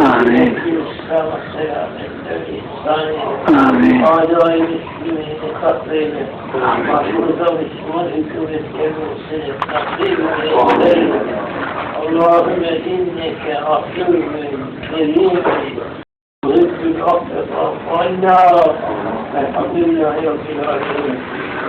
Amen. Amen.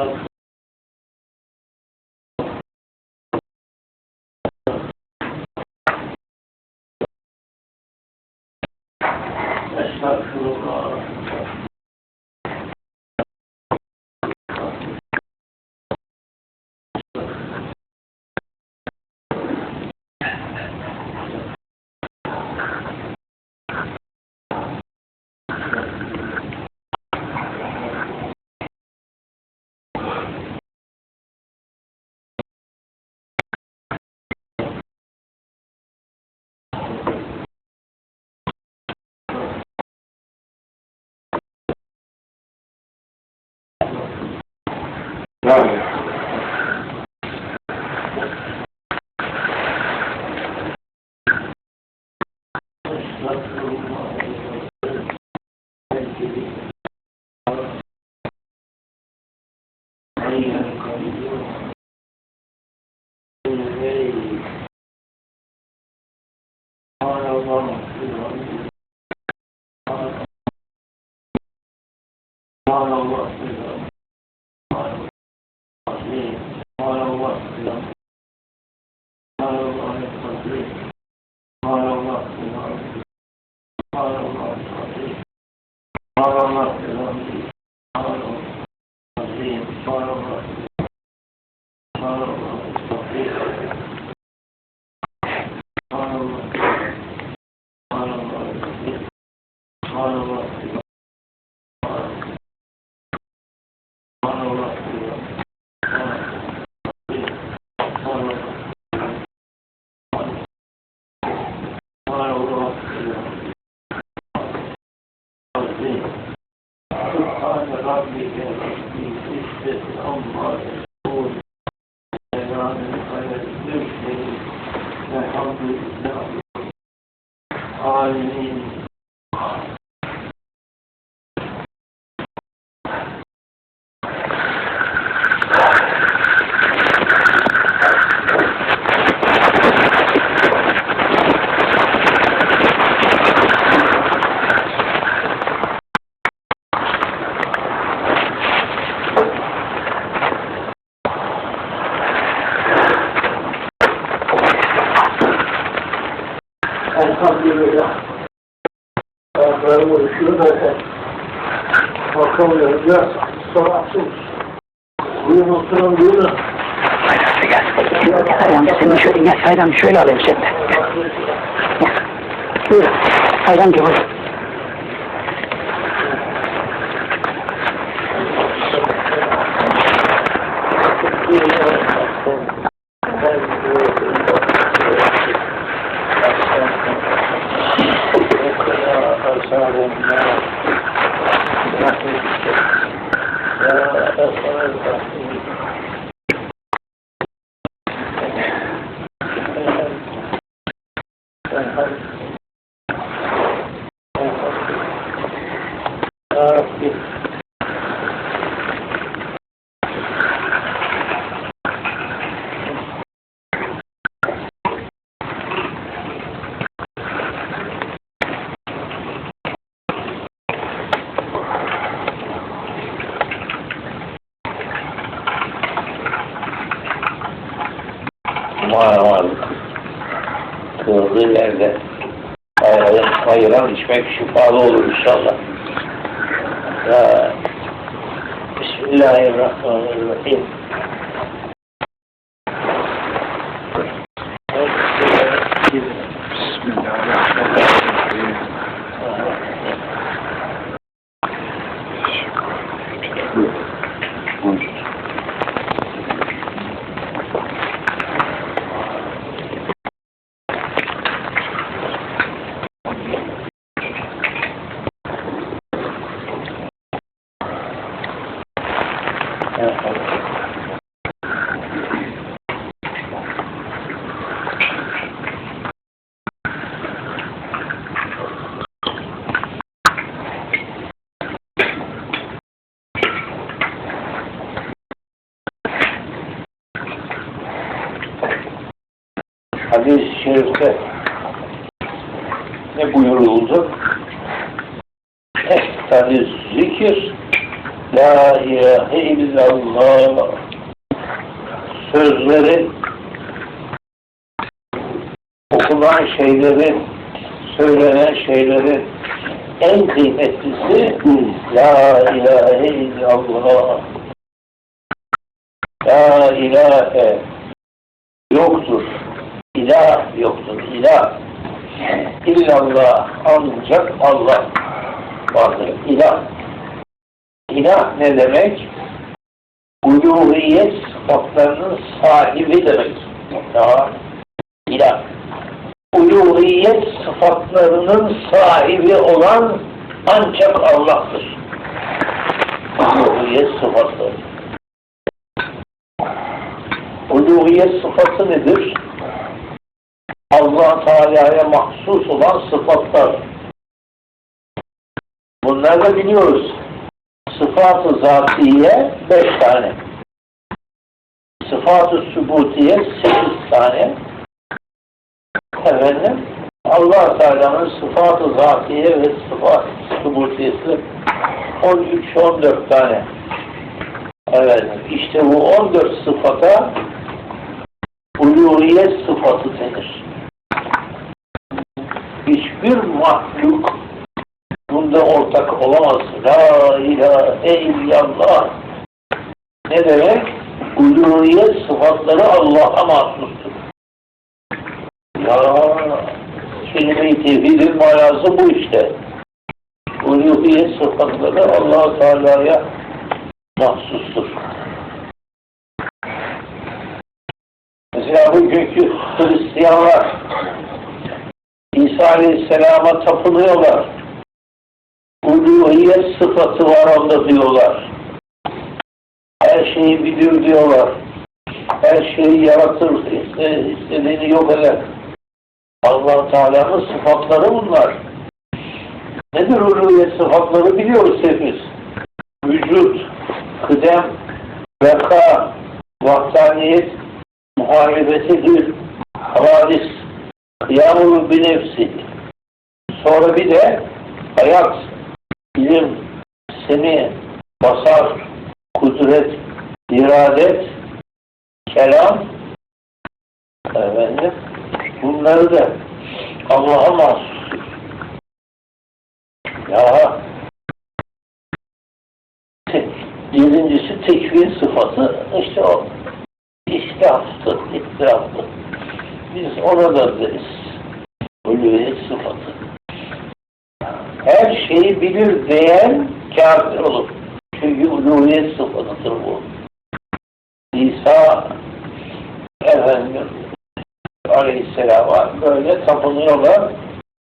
of ah Thank you. سبحان Amin. Hayır, gel. Hayır, seni şöyle, gel, hayran şöyle alayım seni de. Gel. gel. Buyur, hayran gibi buyur. Thank you. Ayran içmek şifalı olur inşallah. Bismillahirrahmanirrahim. Hadis-i şerifte ne buyuruldu? Eftali zikir La ilahe illallah sözleri okunan şeylerin söylenen şeylerin en kıymetlisi La ilahe illallah La ilahe yoktur. İlah yoktur. İlah. İllallah ancak Allah vardır. İlah. İlah ne demek? Uluhiyet sıfatlarının sahibi demek. Ya, ilah. Uluhiyet sıfatlarının sahibi olan ancak Allah'tır. Uluhiyet sıfatları. Uluhiyet sıfatı nedir? Allah Teala'ya mahsus olan sıfatlar. Bunları da biliyoruz. Sıfat-ı zatiye beş tane. Sıfat-ı sübutiye sekiz tane. Efendim, allah Teala'nın sıfat-ı zatiye ve sıfat-ı sübutiyesi 13-14 tane. Efendim, işte bu 14 sıfata uluhiyet sıfatı denir. Hiçbir mahluk bunda ortak olamaz. La ilahe illallah. Ne demek? Uluhiyet sıfatları Allah'a mahsustur. Ya kelime-i tevhidin manası bu işte. Uluhiyet sıfatları allah Teala'ya mahsustur. Mesela bugünkü Hristiyanlar İsa Aleyhisselam'a tapınıyorlar. Uluhiyet sıfatı var onda diyorlar. Her şeyi bilir diyorlar. Her şeyi yaratır, iste- istediğini yok eder. allah Teala'nın sıfatları bunlar. Nedir uluhiyet sıfatları biliyoruz hepimiz. Vücut, kıdem, veka, vahdaniyet, muharebesidir, havadis, kıyamul bir nefsi. Sonra bir de hayat, ilim, semi, basar, kudret, iradet, kelam, efendim, bunları da Allah'a mahsus. Ya, birincisi tekvin sıfatı, işte o İstihaftır, ittiraftır. Biz ona da deriz. Uluhiyet sıfatı. Her şeyi bilir diyen kafir olur. Çünkü uluhiyet sıfatıdır bu. İsa efendim Aleyhisselam'a böyle tapınıyorlar.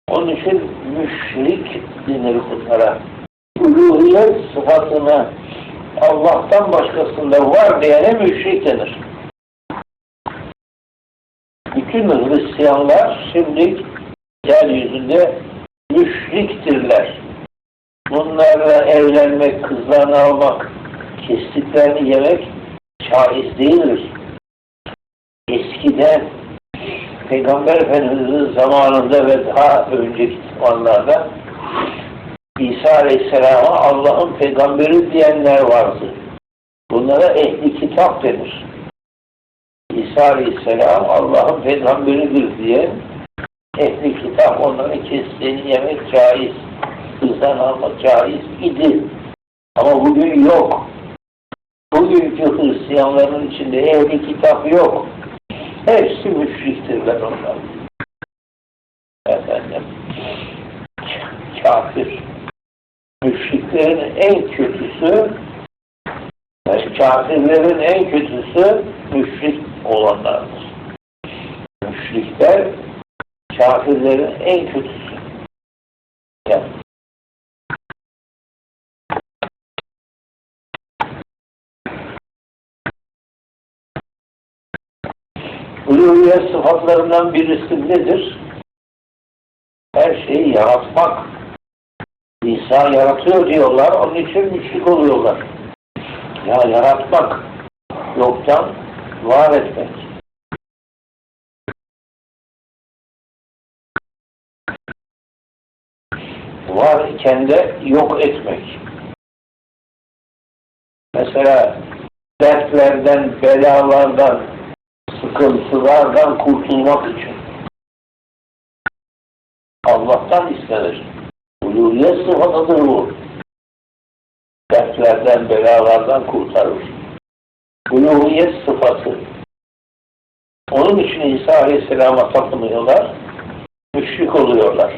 Onun için müşrik denir bunlara. Uluhiyet sıfatını Allah'tan başkasında var diyene müşrik denir. Bütün Hristiyanlar şimdi yeryüzünde müşriktirler. Bunlarla evlenmek, kızlarını almak, kestiklerini yemek caiz değildir. Eskiden Peygamber Efendimiz'in zamanında ve daha önceki zamanlarda İsa Aleyhisselam'a Allah'ın peygamberi diyenler vardı. Bunlara ehli kitap denir. İsa Aleyhisselam Allah'ın peygamberidir diye ehli kitap onların kestiğini yemek caiz, kızdan almak caiz idi. Ama bugün yok. Bugünkü Hristiyanların içinde ehli kitap yok. Hepsi müşriktirler onlar. Efendim, kafir. Müşriklerin en kötüsü, kafirlerin en kötüsü müşrik olanlardır. Müşrikler kafirlerin en kötüsü. Yani Uluhiyet sıfatlarından birisi nedir? Her şeyi yaratmak. İsa yaratıyor diyorlar, onun için müşrik oluyorlar. Ya yaratmak, yoktan var etmek. Var iken de yok etmek. Mesela dertlerden, belalardan, sıkıntılardan kurtulmak için Allah'tan istenir. Uluhiyet sıfatıdır bu. Dertlerden, belalardan kurtarır. Uluhiyet sıfatı. Onun için İsa Aleyhisselam'a tapınıyorlar, müşrik oluyorlar.